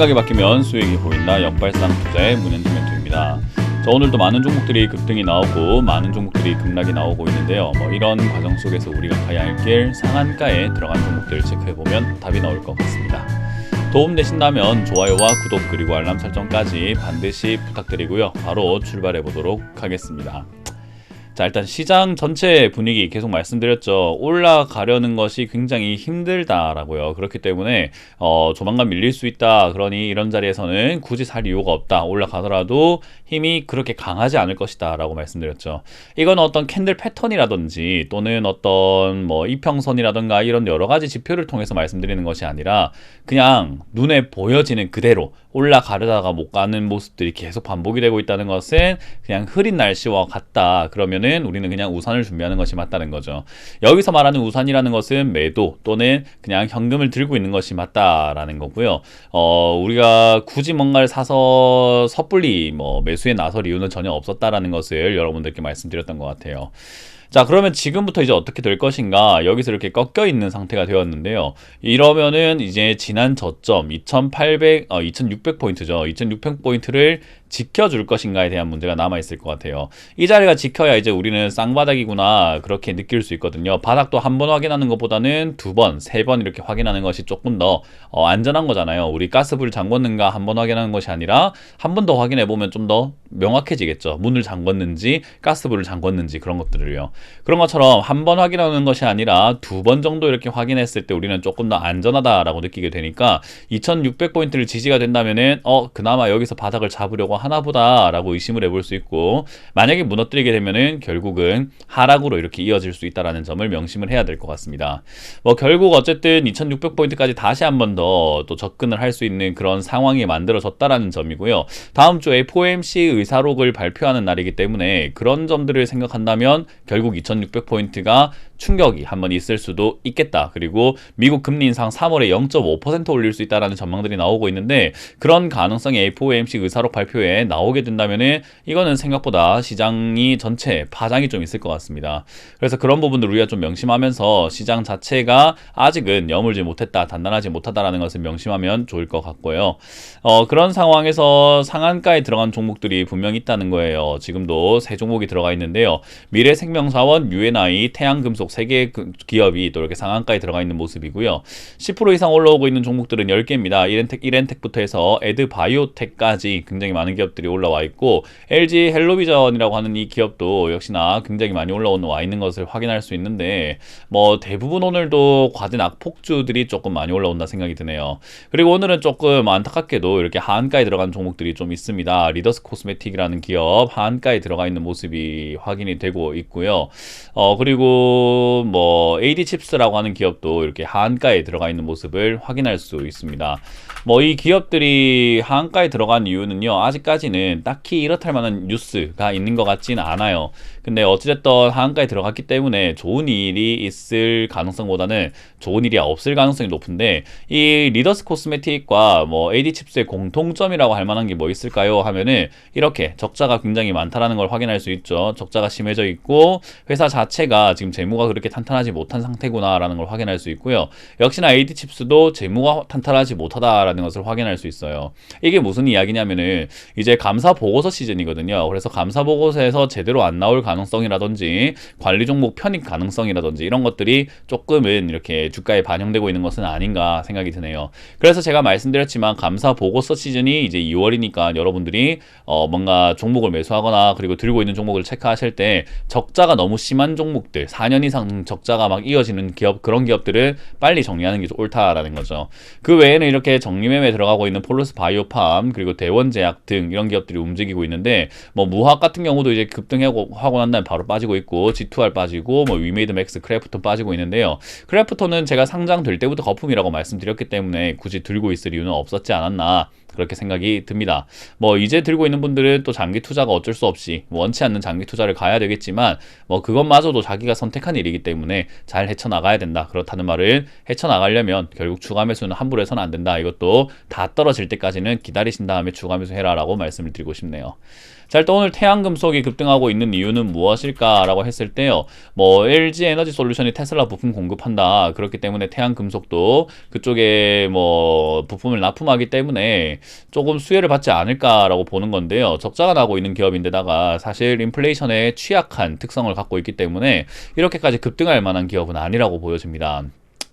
생각이 바뀌면 수익이 보인다. 역발상 투자의 문현진 멘토입니다. 자, 오늘도 많은 종목들이 급등이 나오고 많은 종목들이 급락이 나오고 있는데요. 뭐 이런 과정 속에서 우리가 가야 할 길 상한가에 들어간 종목들을 체크해 보면 답이 나올 것 같습니다. 도움 되신다면 좋아요와 구독 그리고 알람 설정까지 반드시 부탁드리고요. 바로 출발해 보도록 하겠습니다. 자, 일단 시장 전체 분위기 계속 말씀드렸죠. 올라가려는 것이 굉장히 힘들다라고요. 그렇기 때문에 어, 조만간 밀릴 수 있다. 그러니 이런 자리에서는 굳이 살 이유가 없다. 올라가더라도 힘이 그렇게 강하지 않을 것이다 라고 말씀드렸죠. 이건 어떤 캔들 패턴이라든지 또는 어떤 뭐 이평선이라든가 이런 여러 가지 지표를 통해서 말씀드리는 것이 아니라 그냥 눈에 보여지는 그대로 올라가려다가 못 가는 모습들이 계속 반복이 되고 있다는 것은 그냥 흐린 날씨와 같다. 그러면 은 우리는 그냥 우산을 준비하는 것이 맞다는 거죠. 여기서 말하는 우산이라는 것은 매도 또는 그냥 현금을 들고 있는 것이 맞다라는 거고요. 어, 우리가 굳이 뭔가를 사서 섣불리 뭐 매수에 나설 이유는 전혀 없었다라는 것을 여러분들께 말씀드렸던 것 같아요. 자, 그러면 지금부터 이제 어떻게 될 것인가? 여기서 이렇게 꺾여 있는 상태가 되었는데요. 이러면은 이제 지난 저점 2800, 어, 2600 포인트죠. 2600 포인트를 지켜줄 것인가에 대한 문제가 남아있을 것 같아요. 이 자리가 지켜야 이제 우리는 쌍바닥이구나 그렇게 느낄 수 있거든요. 바닥도 한 번 확인하는 것보다는 두 번, 세 번 이렇게 확인하는 것이 조금 더 어, 안전한 거잖아요. 우리 가스불 잠궜는가 한 번 확인하는 것이 아니라 한 번 더 확인해 보면 좀 더 명확해지겠죠. 문을 잠궜는지 가스불을 잠궜는지 그런 것들을요. 그런 것처럼 한 번 확인하는 것이 아니라 두 번 정도 이렇게 확인했을 때 우리는 조금 더 안전하다라고 느끼게 되니까 2600포인트를 지지가 된다면은 어 그나마 여기서 바닥을 잡으려고 하나보다라고 의심을 해볼 수 있고 만약에 무너뜨리게 되면은 결국은 하락으로 이렇게 이어질 수 있다라는 점을 명심을 해야 될 것 같습니다. 뭐 결국 어쨌든 2600포인트까지 다시 한 번 더 또 접근을 할 수 있는 그런 상황이 만들어졌다라는 점이고요. 다음 주에 FOMC 의사록을 발표하는 날이기 때문에 그런 점들을 생각한다면 결국 2600포인트가 충격이 한번 있을 수도 있겠다. 그리고 미국 금리 인상 3월에 0.5% 올릴 수 있다라는 전망들이 나오고 있는데 그런 가능성이 FOMC 의사록 발표에 나오게 된다면은 이거는 생각보다 시장이 전체 파장이 좀 있을 것 같습니다. 그래서 그런 부분들 우리가 좀 명심하면서 시장 자체가 아직은 여물지 못했다, 단단하지 못하다라는 것을 명심하면 좋을 것 같고요. 어, 그런 상황에서 상한가에 들어간 종목들이 분명히 있다는 거예요. 지금도 세 종목이 들어가 있는데요. 미래생명사원, UNI, 태양금속 세개 기업이 또 이렇게 상한가에 들어가 있는 모습이고요. 10% 이상 올라오고 있는 종목들은 10개입니다. 이렌텍, 이렌텍부터 해서 에드바이오텍까지 굉장히 많은 기업들이 올라와 있고 LG 헬로비전이라고 하는 이 기업도 역시나 굉장히 많이 올라와 있는 것을 확인할 수 있는데 뭐 대부분 오늘도 과든 악폭주들이 조금 많이 올라온다 생각이 드네요. 그리고 오늘은 조금 안타깝게도 이렇게 하한가에 들어간 종목들이 좀 있습니다. 리더스 코스메틱이라는 기업 하한가에 들어가 있는 모습이 확인이 되고 있고요. 어 그리고 뭐 AD 칩스라고 하는 기업도 이렇게 하한가에 들어가 있는 모습을 확인할 수 있습니다. 뭐 이 기업들이 하한가에 들어간 이유는요. 아직까지는 딱히 이렇다 할 만한 뉴스가 있는 것 같지는 않아요. 근데 어찌됐든 하한가에 들어갔기 때문에 좋은 일이 있을 가능성보다는 좋은 일이 없을 가능성이 높은데 이 리더스 코스메틱과 뭐 AD 칩스의 공통점이라고 할 만한 게 뭐 있을까요? 하면은 이렇게 적자가 굉장히 많다라는 걸 확인할 수 있죠. 적자가 심해져 있고 회사 자체가 지금 재무가 그렇게 탄탄하지 못한 상태구나라는 걸 확인할 수 있고요. 역시나 AD 칩스도 재무가 탄탄하지 못하다라는 것을 확인할 수 있어요. 이게 무슨 이야기냐면은 이제 감사 보고서 시즌이거든요. 그래서 감사 보고서에서 제대로 안 나올 가능성이라든지 관리 종목 편입 가능성이라든지 이런 것들이 조금은 이렇게 주가에 반영되고 있는 것은 아닌가 생각이 드네요. 그래서 제가 말씀드렸지만 감사 보고서 시즌이 이제 2월이니까 여러분들이 어 뭔가 종목을 매수하거나 그리고 들고 있는 종목을 체크하실 때 적자가 너무 심한 종목들 4년 이상 적자가 막 이어지는 기업 그런 기업들을 빨리 정리하는 게 옳다라는 거죠. 그 외에는 이렇게 정리매매 들어가고 있는 폴루스 바이오팜 그리고 대원제약 등 이런 기업들이 움직이고 있는데 뭐 무화학 같은 경우도 이제 급등하고 하고 난 다음에 바로 빠지고 있고 G2R 빠지고 뭐 위메이드 맥스 크래프톤 빠지고 있는데요. 크래프톤은 제가 상장될 때부터 거품이라고 말씀드렸기 때문에 굳이 들고 있을 이유는 없었지 않았나 그렇게 생각이 듭니다. 뭐 이제 들고 있는 분들은 또 장기 투자가 어쩔 수 없이 원치 않는 장기 투자를 가야 되겠지만 뭐 그것마저도 자기가 선택한 일이기 때문에 잘 헤쳐나가야 된다. 그렇다는 말은 헤쳐나가려면 결국 추가 매수는 함부로 해서는 안 된다. 이것도 다 떨어질 때까지는 기다리신 다음에 추가 매수 해라라고 말씀을 드리고 싶네요. 자, 일단 오늘 태양금속이 급등하고 있는 이유는 무엇일까라고 했을 때요. 뭐 LG 에너지 솔루션이 테슬라 부품 공급한다. 그렇기 때문에 태양금속도 그쪽에 뭐 부품을 납품하기 때문에 조금 수혜를 받지 않을까라고 보는 건데요. 적자가 나고 있는 기업인데다가 사실 인플레이션에 취약한 특성을 갖고 있기 때문에 이렇게까지 급등할 만한 기업은 아니라고 보여집니다.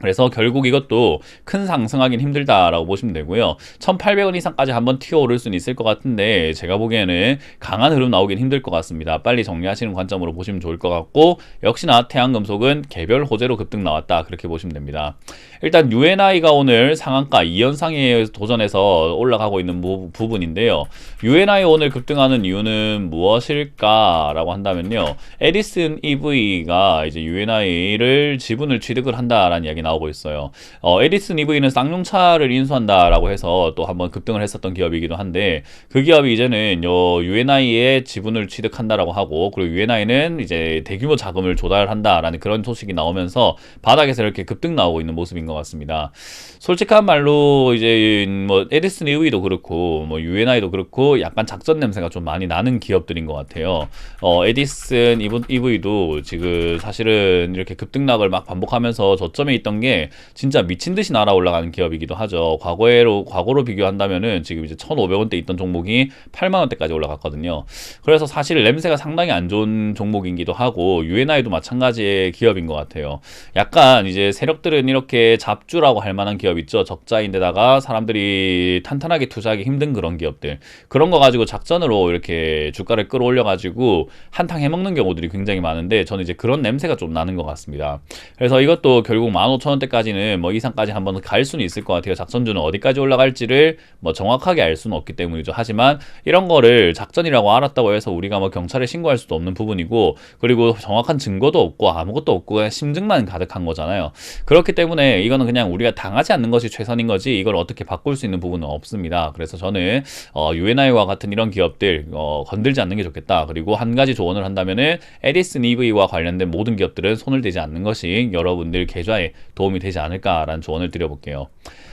그래서 결국 이것도 큰 상승하긴 힘들다라고 보시면 되고요. 1,800원 이상까지 한번 튀어오를 수는 있을 것 같은데 제가 보기에는 강한 흐름 나오긴 힘들 것 같습니다. 빨리 정리하시는 관점으로 보시면 좋을 것 같고 역시나 태양금속은 개별 호재로 급등 나왔다 그렇게 보시면 됩니다. 일단 UNI가 오늘 상한가 2연상에 도전해서 올라가고 있는 부, 부분인데요. UNI 오늘 급등하는 이유는 무엇일까라고 한다면요. 에디슨 EV가 이제 UNI를 지분을 취득을 한다라는 이야기 나 오고 있어요. 어, 에디슨 EV는 쌍용차를 인수한다라고 해서 또 한번 급등을 했었던 기업이기도 한데 그 기업이 이제는 요 UNI의 지분을 취득한다라고 하고 그리고 UNI는 이제 대규모 자금을 조달한다라는 그런 소식이 나오면서 바닥에서 이렇게 급등 나오고 있는 모습인 것 같습니다. 솔직한 말로 이제 뭐 에디슨 EV도 그렇고 뭐 UNI도 그렇고 약간 작전 냄새가 좀 많이 나는 기업들인 것 같아요. 어, 에디슨 EV도 지금 사실은 이렇게 급등락을 막 반복하면서 저점에 있던 게 진짜 미친 듯이 날아 올라가는 기업이기도 하죠. 과거로 과거로 비교한다면은 지금 이제 1,500원대 있던 종목이 8만 원대까지 올라갔거든요. 그래서 사실 냄새가 상당히 안 좋은 종목이기도 하고 UNI도 마찬가지의 기업인 것 같아요. 약간 이제 세력들은 이렇게 잡주라고 할 만한 기업 있죠. 적자인데다가 사람들이 탄탄하게 투자하기 힘든 그런 기업들. 그런 거 가지고 작전으로 이렇게 주가를 끌어올려 가지고 한탕 해먹는 경우들이 굉장히 많은데 저는 이제 그런 냄새가 좀 나는 것 같습니다. 그래서 이것도 결국 15,000 원대까지는 뭐 이상까지 한번 갈 수는 있을 것 같아요. 작전주는 어디까지 올라갈지를 뭐 정확하게 알 수는 없기 때문이죠. 하지만 이런 거를 작전이라고 알았다고 해서 우리가 뭐 경찰에 신고할 수도 없는 부분이고 그리고 정확한 증거도 없고 아무것도 없고 심증만 가득한 거잖아요. 그렇기 때문에 이거는 그냥 우리가 당하지 않는 것이 최선인 거지 이걸 어떻게 바꿀 수 있는 부분은 없습니다. 그래서 저는 어, UNI와 같은 이런 기업들 어, 건들지 않는 게 좋겠다. 그리고 한 가지 조언을 한다면은 에디슨 EV와 관련된 모든 기업들은 손을 대지 않는 것이 여러분들 계좌에 도움이 되지 않을까라는 조언을 드려볼게요.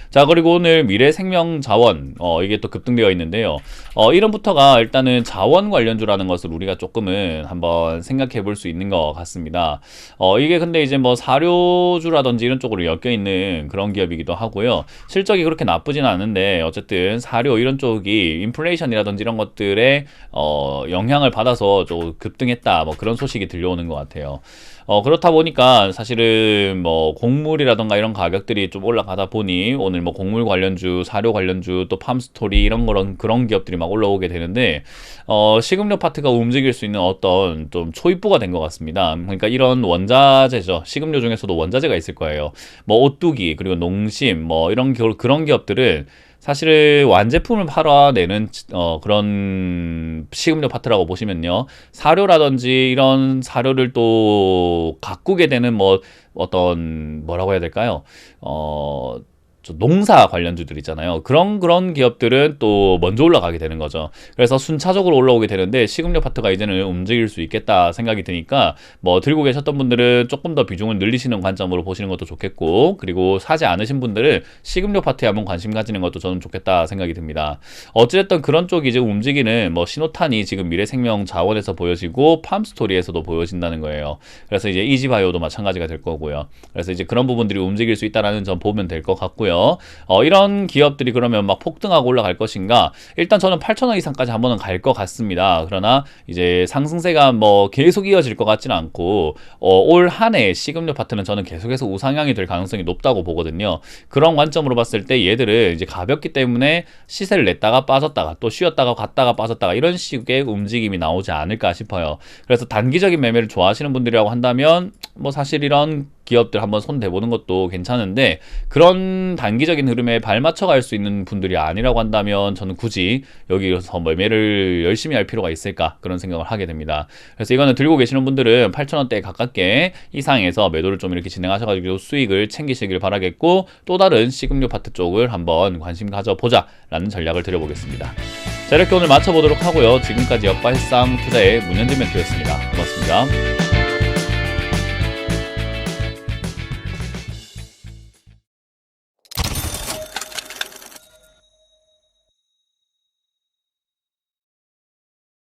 자 그리고 오늘 미래 생명 자원 어, 이게 또 급등되어 있는데요. 어, 이름부터가 일단은 자원 관련주라는 것을 우리가 조금은 한번 생각해 볼 수 있는 것 같습니다. 어, 이게 근데 이제 뭐 사료주라든지 이런 쪽으로 엮여 있는 그런 기업이기도 하고요. 실적이 그렇게 나쁘진 않은데 어쨌든 사료 이런 쪽이 인플레이션이라든지 이런 것들에 어, 영향을 받아서 좀 급등했다 뭐 그런 소식이 들려오는 것 같아요. 어, 그렇다 보니까 사실은 뭐 곡물이라던가 이런 가격들이 좀 올라가다 보니 오늘 뭐 곡물 관련주, 사료 관련주, 또 팜스토리 이런 그런 그런 기업들이 막 올라오게 되는데 어, 식음료 파트가 움직일 수 있는 어떤 좀 초입부가 된 것 같습니다. 그러니까 이런 원자재죠. 식음료 중에서도 원자재가 있을 거예요. 뭐 오뚜기 그리고 농심 뭐 이런 기 그런 기업들은 사실은 완제품을 팔아내는 어, 그런 식음료 파트라고 보시면요. 사료라든지 이런 사료를 또 가꾸게 되는 뭐 어떤 뭐라고 해야 될까요? 어 농사 관련주들 있잖아요. 그런 그런 기업들은 또 먼저 올라가게 되는 거죠. 그래서 순차적으로 올라오게 되는데 식음료 파트가 이제는 움직일 수 있겠다 생각이 드니까 뭐 들고 계셨던 분들은 조금 더 비중을 늘리시는 관점으로 보시는 것도 좋겠고 그리고 사지 않으신 분들은 식음료 파트에 한번 관심 가지는 것도 저는 좋겠다 생각이 듭니다. 어찌됐든 그런 쪽이 이제 움직이는 뭐 신호탄이 지금 미래생명 자원에서 보여지고 팜스토리에서도 보여진다는 거예요. 그래서 이제 이지바이오도 마찬가지가 될 거고요. 그래서 이제 그런 부분들이 움직일 수 있다라는 점 보면 될 것 같고요. 있고요. 어, 이런 기업들이 그러면 막 폭등하고 올라갈 것인가? 일단 저는 8천원 이상까지 한번은 갈 것 같습니다. 그러나 이제 상승세가 뭐 계속 이어질 것 같지는 않고 어, 올 한해 식음료 파트는 저는 계속해서 우상향이 될 가능성이 높다고 보거든요. 그런 관점으로 봤을 때 얘들은 이제 가볍기 때문에 시세를 냈다가 빠졌다가 또 쉬었다가 갔다가 빠졌다가 이런 식의 움직임이 나오지 않을까 싶어요. 그래서 단기적인 매매를 좋아하시는 분들이라고 한다면 뭐 사실 이런 기업들 한번 손 대보는 것도 괜찮은데 그런 단기적인 흐름에 발맞춰 갈 수 있는 분들이 아니라고 한다면 저는 굳이 여기서 매매를 열심히 할 필요가 있을까 그런 생각을 하게 됩니다. 그래서 이거는 들고 계시는 분들은 8,000원대 가깝게 이상에서 매도를 좀 이렇게 진행하셔가지고 수익을 챙기시길 바라겠고 또 다른 식음료 파트 쪽을 한번 관심 가져보자라는 전략을 드려보겠습니다. 자 이렇게 오늘 마쳐보도록 하고요. 지금까지 역발상 투자의 문현진 멘트였습니다. 고맙습니다.